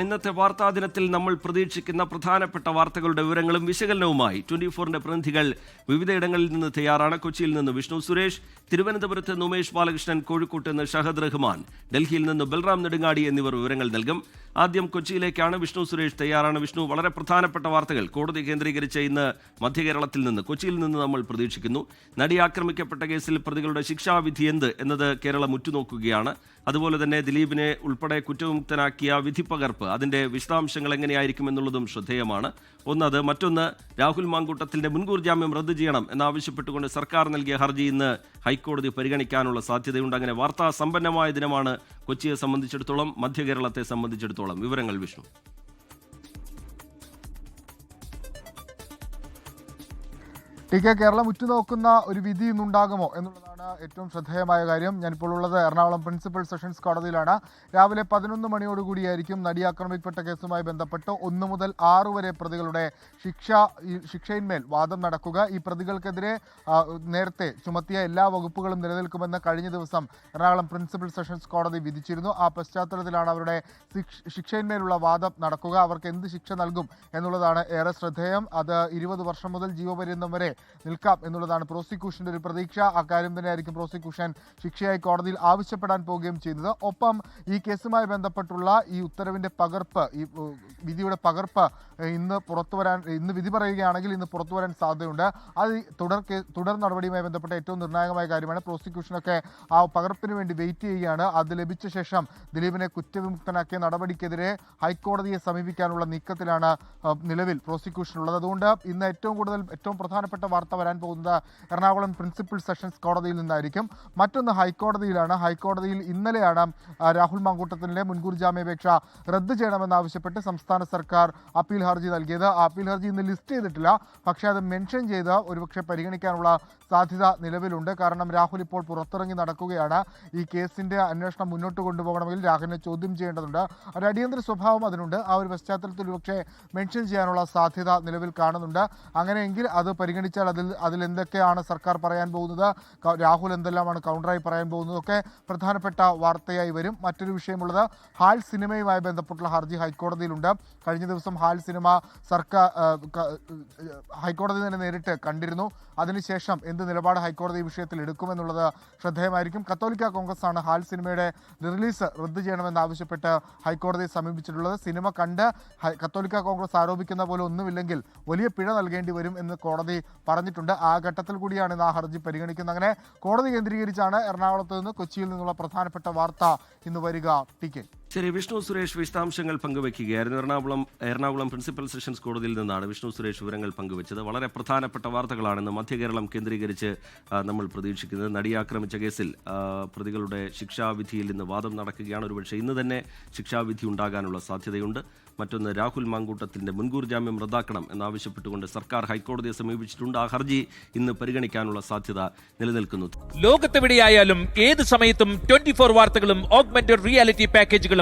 ഇന്നത്തെ വാർത്താ ദിനത്തിൽ നമ്മൾ പ്രതീക്ഷിക്കുന്ന പ്രധാനപ്പെട്ട വാർത്തകളുടെ വിവരങ്ങളും വിശകലനവുമായി ട്വന്റി ഫോറിന്റെ പ്രതിനിധികൾ വിവിധയിടങ്ങളിൽ നിന്ന് തയ്യാറാണ്. കൊച്ചിയിൽ നിന്ന് വിഷ്ണു സുരേഷ് തിരുവനന്തപുരത്ത് നിന്ന് ഉമേഷ് ബാലകൃഷ്ണൻ കോഴിക്കോട്ട് നിന്ന് ഷഹദ് റഹ്മാൻ ഡൽഹിയിൽ നിന്ന് ബൽറാം നെടുങ്ങാടി എന്നിവർ വിവരങ്ങൾ നൽകും. ആദ്യം കൊച്ചിയിലേക്കാണ് വിഷ്ണു സുരേഷ് തയ്യാറാണ്. വിഷ്ണു വളരെ പ്രധാനപ്പെട്ട വാർത്തകൾ കോടതി കേന്ദ്രീകരിച്ച ഇന്ന് മധ്യകേരളത്തിൽ നിന്ന് കൊച്ചിയിൽ നിന്ന് നമ്മൾ പ്രതീക്ഷിക്കുന്നു. നടി ആക്രമിക്കപ്പെട്ട കേസിൽ പ്രതികളുടെ ശിക്ഷാവിധി എന്ത് എന്നത് കേരളം ഉറ്റുനോക്കുകയാണ്. അതുപോലെ തന്നെ ദിലീപിനെ ഉൾപ്പെടെ കുറ്റവിമുക്തനാക്കിയ വിധിപ്പകർപ്പ് അതിന്റെ വിശദാംശങ്ങൾ എങ്ങനെയായിരിക്കും എന്നുള്ളതും ശ്രദ്ധേയമാണ്. ഒന്നത് മറ്റൊന്ന് രാഹുൽ മാങ്കൂട്ടത്തിന്റെ മുൻകൂർ ജാമ്യം റദ്ദു ചെയ്യണം എന്നാവശ്യപ്പെട്ടുകൊണ്ട് സർക്കാർ നൽകിയ ഹർജി ഇന്ന് ഹൈക്കോടതി പരിഗണിക്കാനുള്ള സാധ്യതയുണ്ട്. അങ്ങനെ വാർത്താ സമ്പന്നമായ ദിനമാണ് കൊച്ചിയെ സംബന്ധിച്ചിടത്തോളം മധ്യ കേരളത്തെ സംബന്ധിച്ചിടത്തോളം. വിവരങ്ങൾ വിഷ്ണു. ടി കെ കേരളം ഉറ്റുനോക്കുന്ന ഒരു വിധി ഇന്നുണ്ടാകുമോ എന്നുള്ളതാണ് ഏറ്റവും ശ്രദ്ധേയമായ കാര്യം ഞാനിപ്പോൾ ഉള്ളത് എറണാകുളം പ്രിൻസിപ്പൽ സെഷൻസ് കോടതിയിലാണ്. രാവിലെ പതിനൊന്ന് മണിയോടുകൂടിയായിരിക്കും നടി ആക്രമിക്കപ്പെട്ട കേസുമായി ബന്ധപ്പെട്ട് ഒന്ന് മുതൽ ആറ് വരെ പ്രതികളുടെ ശിക്ഷ ശിക്ഷയിന്മേൽ വാദം നടക്കുക. ഈ പ്രതികൾക്കെതിരെ നേരത്തെ ചുമത്തിയ എല്ലാ വകുപ്പുകളും നിലനിൽക്കുമെന്ന് കഴിഞ്ഞ ദിവസം എറണാകുളം പ്രിൻസിപ്പൽ സെഷൻസ് കോടതി വിധിച്ചിരുന്നു. ആ പശ്ചാത്തലത്തിലാണ് അവരുടെ ശിക്ഷ- ശിക്ഷയിന്മേലുള്ള വാദം നടക്കുക. അവർക്ക് എന്ത് ശിക്ഷ നൽകും എന്നുള്ളതാണ് ഏറെ ശ്രദ്ധേയം. അത് ഇരുപത് വർഷം മുതൽ ജീവപര്യന്തം വരെ നിൽക്കാം എന്നുള്ളതാണ് പ്രോസിക്യൂഷന്റെ ഒരു പ്രതീക്ഷ. അക്കാര്യം തന്നെയായിരിക്കും പ്രോസിക്യൂഷൻ ശിക്ഷയായി കോടതിയിൽ ആവശ്യപ്പെടാൻ പോവുകയും ചെയ്യുന്നത്. ഒപ്പം ഈ കേസുമായി ബന്ധപ്പെട്ടുള്ള ഈ ഉത്തരവിന്റെ പകർപ്പ് ഈ വിധിയുടെ പകർപ്പ് ഇന്ന് പുറത്തു വരാൻ ഇന്ന് വിധി പറയുകയാണെങ്കിൽ ഇന്ന് പുറത്തു വരാൻ സാധ്യതയുണ്ട്. അത് തുടർ തുടർ നടപടിയുമായി ബന്ധപ്പെട്ട ഏറ്റവും നിർണായകമായ കാര്യമാണ് പ്രോസിക്യൂഷനൊക്കെ ആ പകർപ്പിന് വേണ്ടി വെയിറ്റ് ചെയ്യുകയാണ്. അത് ലഭിച്ച ശേഷം ദിലീപിനെ കുറ്റവിമുക്തനാക്കിയ നടപടിക്കെതിരെ ഹൈക്കോടതിയെ സമീപിക്കാനുള്ള നീക്കത്തിലാണ് നിലവിൽ പ്രോസിക്യൂഷൻ ഉള്ളത് അതുകൊണ്ട് ഇന്ന് ഏറ്റവും കൂടുതൽ ഏറ്റവും പ്രധാനപ്പെട്ട വാർത്ത വരാൻ പോകുന്നത് എറണാകുളം പ്രിൻസിപ്പൽ സെഷൻസ് കോടതിയിൽ നിന്നായിരിക്കും. മറ്റൊന്ന് ഹൈക്കോടതിയിലാണ്. ഹൈക്കോടതിയിൽ ഇന്നലെയാണ് രാഹുൽ മാങ്കൂട്ടത്തിന്റെ മുൻകൂർ ജാമ്യാപേക്ഷ റദ്ദ് ചെയ്യണമെന്നാവശ്യപ്പെട്ട് സംസ്ഥാന സർക്കാർ അപ്പീൽ ഹർജി നൽകിയത്. അപ്പീൽ ഹർജി ഇന്ന് ലിസ്റ്റ് ചെയ്തിട്ടില്ല. പക്ഷേ അത് മെൻഷൻ ചെയ്ത് ഒരുപക്ഷെ പരിഗണിക്കാനുള്ള സാധ്യത നിലവിലുണ്ട്. കാരണം രാഹുൽ ഇപ്പോൾ പുറത്തിറങ്ങി നടക്കുകയാണ്. ഈ കേസിന്റെ അന്വേഷണം മുന്നോട്ട് കൊണ്ടുപോകണമെങ്കിൽ രാഹുലിനെ ചോദ്യം ചെയ്യേണ്ടതുണ്ട്. ഒരു അടിയന്തര സ്വഭാവം അതിനുണ്ട്. ആ ഒരു പശ്ചാത്തലത്തിൽ ഒരുപക്ഷെ മെൻഷൻ ചെയ്യാനുള്ള സാധ്യത നിലവിൽ കാണുന്നുണ്ട്. അങ്ങനെയെങ്കിൽ അത് പരിഗണിച്ചാൽ അതിൽ അതിൽ എന്തൊക്കെയാണ് സർക്കാർ പറയാൻ പോകുന്നത്? രാഹുൽ എന്തെല്ലാമാണ് കൗണ്ടറായി പറയാൻ പോകുന്നതൊക്കെ പ്രധാനപ്പെട്ട വാർത്തയായി വരും. മറ്റൊരു വിഷയമുള്ളത് ഹാൽ സിനിമയുമായി ബന്ധപ്പെട്ടുള്ള ഹർജി ഹൈക്കോടതിയിലുണ്ട്. കഴിഞ്ഞ ദിവസം ഹാൽ സിനിമ സർക്കാർ ഹൈക്കോടതി തന്നെ നേരിട്ട് കണ്ടിരുന്നു. അതിനുശേഷം എന്ത് നിലപാട് ഹൈക്കോടതി വിഷയത്തിൽ എടുക്കുമെന്നുള്ളത് ശ്രദ്ധേയമായിരിക്കും. കത്തോലിക്ക കോൺഗ്രസ് ആണ് ഹാൽ സിനിമയുടെ റിലീസ് റദ്ദ് ചെയ്യണമെന്നാവശ്യപ്പെട്ട് ഹൈക്കോടതിയെ സമീപിച്ചിട്ടുള്ളത്. സിനിമ കണ്ട് കത്തോലിക്ക കോൺഗ്രസ് ആരോപിക്കുന്ന പോലെ ഒന്നുമില്ലെങ്കിൽ വലിയ പിഴ നൽകേണ്ടി വരും എന്ന് കോടതി പറഞ്ഞിട്ടുണ്ട്. ആ ഘട്ടത്തിൽ കൂടിയാണ് ഇന്ന് ആ ഹർജി പരിഗണിക്കുന്നത്. അങ്ങനെ കോടതി കേന്ദ്രീകരിച്ചാണ് എറണാകുളത്ത് നിന്ന് കൊച്ചിയിൽ നിന്നുള്ള പ്രധാനപ്പെട്ട വാർത്ത ഇന്ന് വരിക. T K. ശരി വിഷ്ണു സുരേഷ് വിശദാംശങ്ങൾ പങ്കുവയ്ക്കുകയായിരുന്നു. എറണാകുളം എറണാകുളം പ്രിൻസിപ്പൽ സെഷൻസ് കോടതിയിൽ നിന്നാണ് വിഷ്ണു സുരേഷ് വിവരങ്ങൾ പങ്കുവച്ചത്. വളരെ പ്രധാനപ്പെട്ട വാർത്തകളാണെന്ന് മധ്യകേരളം കേന്ദ്രീകരിച്ച് നമ്മൾ പ്രതീക്ഷിക്കുന്നത്. നടിയെ ആക്രമിച്ച കേസിൽ പ്രതികളുടെ ശിക്ഷാവിധിയിൽ നിന്ന് വാദം നടക്കുകയാണ്. ഒരുപക്ഷെ ഇന്ന് തന്നെ ശിക്ഷാവിധി ഉണ്ടാകാനുള്ള സാധ്യതയുണ്ട്. മറ്റൊന്ന് രാഹുൽ മാങ്കൂട്ടത്തിന്റെ മുൻകൂർ ജാമ്യം റദ്ദാക്കണം എന്നാവശ്യപ്പെട്ടുകൊണ്ട് സർക്കാർ ഹൈക്കോടതിയെ സമീപിച്ചിട്ടുണ്ട്. ആ ഹർജി ഇന്ന് പരിഗണിക്കാനുള്ള സാധ്യത നിലനിൽക്കുന്നു. ലോകത്തെവിടെയായാലും ഏത് സമയത്തും ട്വന്റി ഫോർ വാർത്തകളും ഓഗ്മെന്റഡ് റിയാലിറ്റി പാക്കേജുകളും